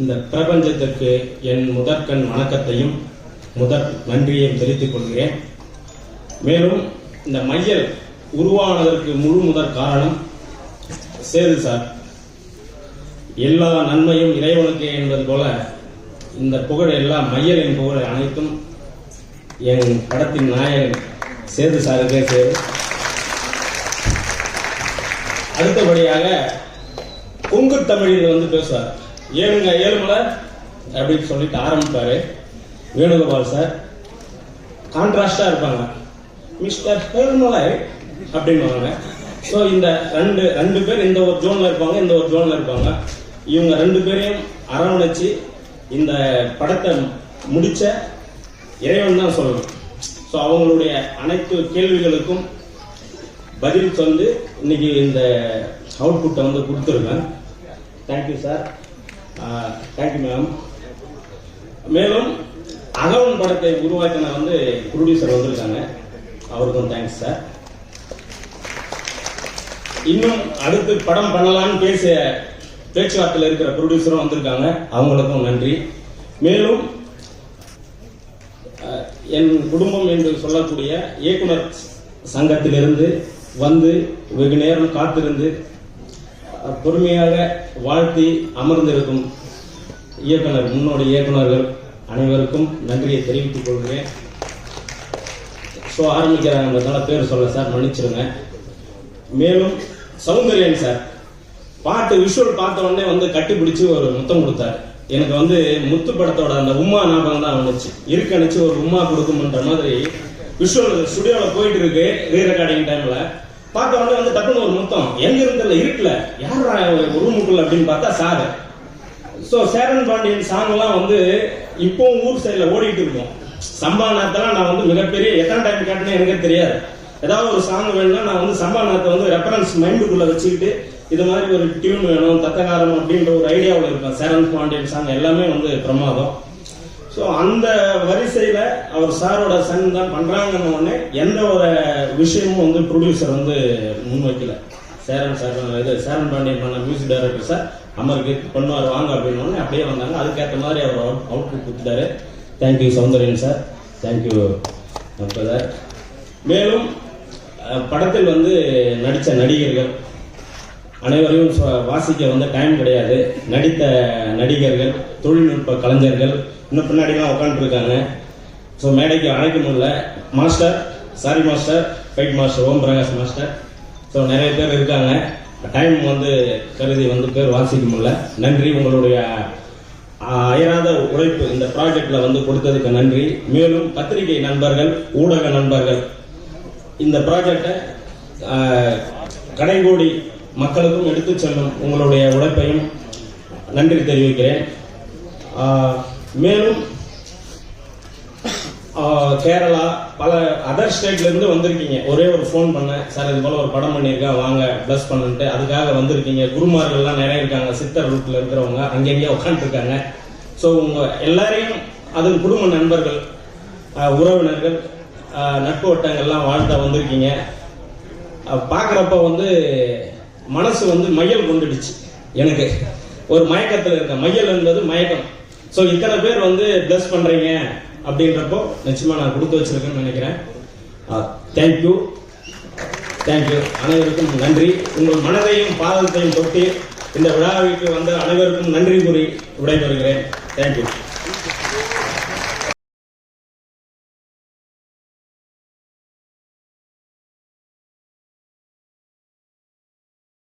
இந்த பிரபஞ்சத்திற்கு என் முதற்கண் வணக்கத்தையும் முதற் நன்றியையும் தெரிவித்துக் கொள்கிறேன். மேலும் இந்த மையல் உருவானதற்கு முழு முதற் காரணம் சேது சார். எல்லா நன்மையும் இறைவனுக்கே என்பது போல இந்த புகழ் எல்லாம் மையலின் புகழ் அனைத்தும் என் படத்தின் நாயகன் சேது சாருக்கே சேரும் அடுத்தபடியாக கொங்கு தமிழில் வந்து பேசுவார். ஏழுங்க ஏழுமலை அப்படின்னு சொல்லிட்டு ஆரம்பிப்பாரு. வேணுகோபால் சார். கான்ட்ராஸ்டா இருப்பாங்க. மிஸ்டர் ஏழுமலை அப்படின்னு ஸோ இந்த ரெண்டு ரெண்டு பேர் இந்த ஒரு ஜோன்ல இருப்பாங்க இந்த ஒரு ஜோன்ல இருப்பாங்க. இவங்க ரெண்டு பேரையும் அரவணைச்சு இந்த படத்தை முடிச்ச இறைவன் தான் சொல்லணும். ஸோ அவங்களுடைய அனைத்து கேள்விகளுக்கும் பதில் வந்து இன்னைக்கு இந்த அவுட்புட்டை வந்து கொடுத்துருக்கேன். தேங்க்யூ சார் தேங்க்யூ மேம் மேலும் அகவன் படத்தை உருவாக்கின வந்து ப்ரொடியூசர் வந்திருக்காங்க. அவருக்கும் தேங்க்ஸ் சார் இன்னும் அடுத்து படம் பண்ணலாம்னு பேசிய பேச்சுவார்த்தையில் இருக்கிற ப்ரொடியூசரும் வந்திருக்காங்க. அவங்களுக்கும் நன்றி. மேலும் என் குடும்பம் என்று சொல்லக்கூடிய இயக்குனர் சங்கத்திலிருந்து வந்து வெகு நேரம் காத்திருந்து பொறுமையாக வாழ்த்தி அமர்ந்திருக்கும் இயக்குனர் முன்னோடி இயக்குனர்கள் அனைவருக்கும் நன்றியை தெரிவித்துக் கொள்கிறேன். ஸோ ஆரம்பிக்கிறாங்கன்றதால பேர் சொல்ல சார் மன்னிச்சிருங்க. மேலும் சௌந்தர்யன் சார் பாட்டு விஷுவல் பார்த்த உடனே வந்து கட்டிப்பிடிச்சு ஒரு முத்தம் கொடுத்தாரு. எனக்கு வந்து முத்து படத்தோட அந்த உமா ஞாபகம் தான் வந்துச்சு. இருக்கணிச்சு ஒரு உம்மா கொடுக்கும்ன்ற மாதிரி விஷுவல் ஸ்டுடியோவில் போயிட்டு இருக்கு. ரீ ரெக்கார்டிங் டைம்ல பார்த்த உடனே வந்து டக்குன்னு ஒரு முத்தம். எங்க இருந்தல இருக்குல்ல ஒரு ரூமுக்குள்ள அப்படின்னு பார்த்தா சாரு. ஸோ சேரன் பாண்டியன் சாங்லாம் வந்து இப்போவும் ஊர் சைடில் ஓடிட்டு இருக்கும். சம்பாநாத்தெல்லாம் நான் வந்து மிகப்பெரிய எத்தனை டைம் கேட்டேன்னு எனக்கு தெரியாது. ஏதாவது ஒரு சாங் வேணும்னா நான் வந்து சம்பா நாத்தை வந்து ரெஃபரன்ஸ் மைண்டுக்குள்ள வச்சுக்கிட்டு இது மாதிரி ஒரு டியூன் வேணும் தத்தகாரம் அப்படின்ற ஒரு ஐடியாவில் இருப்பேன். சேரன் பாண்டியன் சாங் எல்லாமே வந்து பிரமாதம். ஸோ அந்த வரிசையில் அவர் சாரோட சன் தான் பண்ணுறாங்கன்னு உடனே எந்த ஒரு விஷயமும் வந்து ப்ரொடியூசர் வந்து முன்வைக்கல. சேரன் சார் இது சேரன் பாண்டியன் பண்ண மியூசிக் டைரக்டர் சார் அமருக்கு பண்ணுவார் வாங்க அப்படின்னு உடனே அப்படியே வந்தாங்க. அதுக்கேற்ற மாதிரி அவர் அவுட் அவுட்புட் கொடுத்துட்டாரு. Thank you Soundariyan sir thank you sir மேலும் படத்தில் வந்து நடித்த நடிகர்கள். அனைவரையும் வாசிக்க வந்து டைம் கிடையாது. நடித்த நடிகர்கள் தொழில்நுட்ப கலைஞர்கள் இன்னும் பின்னாடிலாம் உட்காந்துருக்காங்க ஸோ மேடைக்கு அழைக்க முடியல master sorry master fight master Om Prakash master. So நிறைய பேர் இருக்காங்க. டைம் வந்து கருதி வந்து பேர் வாசிக்க முடியல நன்றி உங்களுடைய அயராத உழைப்பு இந்த ப்ராஜெக்டில் வந்து கொடுத்ததுக்கு நன்றி. மேலும் பத்திரிகை நண்பர்கள் ஊடக நண்பர்கள் இந்த ப்ராஜெக்டை கடைகோடி மக்களுக்கும் எடுத்துச் செல்லும் உங்களுடைய உழைப்பையும் நன்றி தெரிவிக்கிறேன். மேலும் கேரளா பல அதர் ஸ்டேட்லேருந்து வந்திருக்கீங்க. ஒரே ஒரு ஃபோன் பண்ணேன். சார் இது போல் ஒரு படம் பண்ணியிருக்கேன். வாங்க ப்ளஸ் பண்ணுன்ட்டு. அதுக்காக வந்திருக்கீங்க. குருமார்கள்லாம் நிறைய இருக்காங்க. சித்தர் ரூட்டில் இருக்கிறவங்க. அங்கங்கேயே உட்காந்துருக்காங்க ஸோ உங்கள் எல்லாரையும் அது குடும்ப நண்பர்கள் உறவினர்கள் நட்பு வட்டங்கள்லாம் வாழ்த்த வந்திருக்கீங்க. பார்க்குறப்ப வந்து மனசு வந்து மையல் கொண்டுடுச்சு. எனக்கு ஒரு மயக்கத்தில் இருக்க. மையல் என்பது மயக்கம். ஸோ இத்தனை பேர் வந்து ப்ளஸ் பண்ணுறீங்க அப்படின்றப்போ நிச்சயமா நான் கொடுத்து வச்சிருக்கேன்னு நினைக்கிறேன். தேங்க்யூ தேங்க்யூ அனைவருக்கும் நன்றி. உங்கள் மனதையும் பாதத்தையும் தொட்டு இந்த விழாவிற்கு வந்த அனைவருக்கும் நன்றி கூறி விடைபெறுகிறேன். தேங்க்யூ